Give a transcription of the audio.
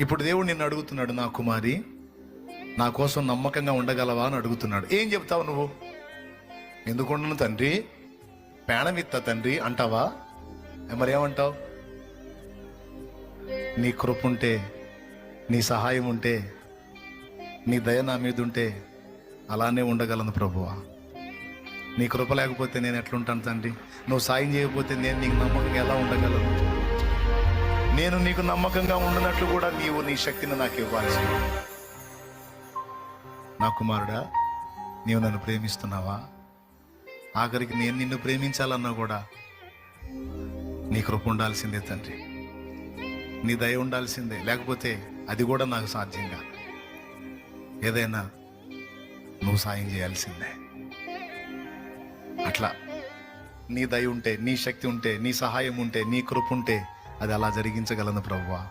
ఇప్పుడు దేవుడు నిన్ను అడుగుతున్నాడు నా కుమారి నా కోసం నమ్మకంగా ఉండగలవా అని అడుగుతున్నాడు. ఏం చెప్తావు నువ్వు? ఎందుకుండను తండ్రి? పేణమిత్త తండ్రి అంటావా? మరి ఏమంటావు? నీ కృప ఉంటే నీ సహాయం ఉంటే నీ దయ నా మీద ఉంటే అలానే ఉండగలను ప్రభువా. నీ కృప లేకపోతే నేను ఎట్లుంటాను తండ్రి? నువ్వు సాయం చేయకపోతే నేను నీకు నమ్మకంగా ఎలా ఉండగలను? నేను నీకు నమ్మకంగా ఉండనట్లు కూడా నీవు నీ శక్తిని నాకు ఇవ్వాల్సి నా కుమారుడా నీవు నన్ను ప్రేమిస్తున్నావా? ఆఖరికి నేను నిన్ను ప్రేమించాలన్నా కూడా నీ కృప ఉండాల్సిందే తండ్రి. నీ దయ ఉండాల్సిందే. లేకపోతే అది కూడా నాకు సాధ్యంగా. ఏదైనా నువ్వు సాయం చేయాల్సిందే. అట్లా నీ దయ ఉంటే నీ శక్తి ఉంటే నీ సహాయం ఉంటే నీ కృప ఉంటే అది అలా జరిగించగలను ప్రభువా